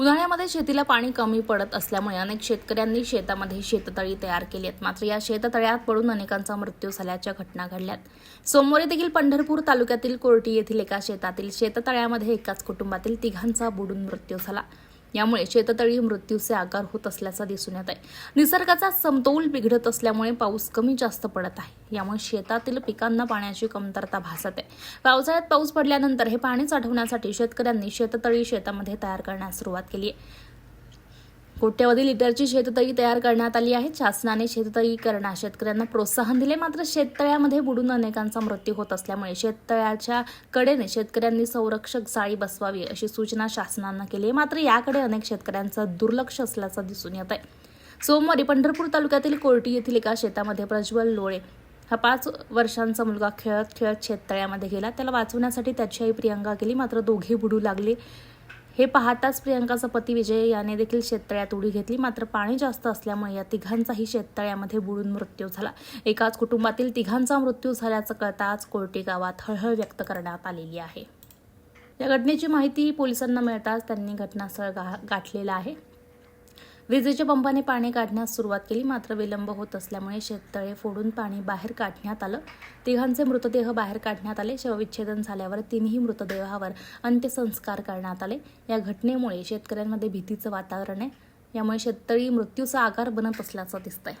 उन्हाळ्यामध्ये शेतीला पाणी कमी पडत असल्यामुळे अनेक शेतकऱ्यांनी शेतामध्ये शेततळी तयार केली आहेत. मात्र या शेततळ्यात पडून अनेकांचा मृत्यू झाल्याच्या घटना घडल्यात. सोमवारी देखील पंढरपूर तालुक्यातील कोर्टी येथील एका शेतातील शेततळ्यामध्ये एकाच कुटुंबातील तिघांचा बुडून मृत्यू झाला. यामुळे शेततळी मृत्यूचे आकार होत असल्याचा दिसून येत आहे निसर्गाचा समतोल बिघडत असल्यामुळे पाऊस कमी जास्त पडत आहे. यामुळे शेतातील पिकांना पाण्याची कमतरता भासत. आहे पावसाळ्यात पाऊस पडल्यानंतर हे पाणी साठवण्यासाठी शेतकऱ्यांनी शेततळी शेतामध्ये तयार करण्यास सुरुवात केली आहे कोट्यवधी लिटरची शेततळी तयार करण्यात आली आहे. शासनाने शेततळी करण्यास शेतकऱ्यांना प्रोत्साहन दिले. मात्र शेततळ्यामध्ये बुडून अनेकांचा मृत्यू होत असल्यामुळे शेततळ्याच्या कडेने शेतकऱ्यांनी संरक्षक जाळी बसवावी अशी सूचना शासनानं केली आहे. मात्र याकडे अनेक शेतकऱ्यांचं दुर्लक्ष असल्याचं दिसून येत आहे सोमवारी पंढरपूर तालुक्यातील कोर्टी येथील एका शेतामध्ये प्रज्वल लोळे हा पाच वर्षांचा मुलगा खेळत खेळत शेततळ्यामध्ये गेला. त्याला वाचवण्यासाठी त्याची आई प्रियंका गेली. मात्र दोघे बुडू लागले. हे पाहताच प्रियंकाचा पती विजय याने देखील शेततळ्यात उडी घेतली. मात्र पाणी जास्त असल्यामुळे या तिघांचाही शेततळ्यामध्ये बुडून मृत्यू झाला. एकाच कुटुंबातील तिघांचा मृत्यू झाल्याचं कळताच कोर्टी गावात हळहळ व्यक्त करण्यात आलेली आहे. या घटनेची माहिती पोलिसांना मिळताच त्यांनी घटनास्थळ गा गाठलेलं आहे. विजेच्या पंपाने पाणी काढण्यास सुरुवात केली. मात्र विलंब होत असल्यामुळे शेततळे फोडून पाणी बाहेर काढण्यात आलं. तिघांचे मृतदेह बाहेर काढण्यात आले. शवविच्छेदन झाल्यावर तिन्ही मृतदेहावर अंत्यसंस्कार करण्यात आले. या घटनेमुळे शेतकऱ्यांमध्ये भीतीचं वातावरण आहे. यामुळे शेततळी मृत्यूचा आकार बनत असल्याचं दिसतंय.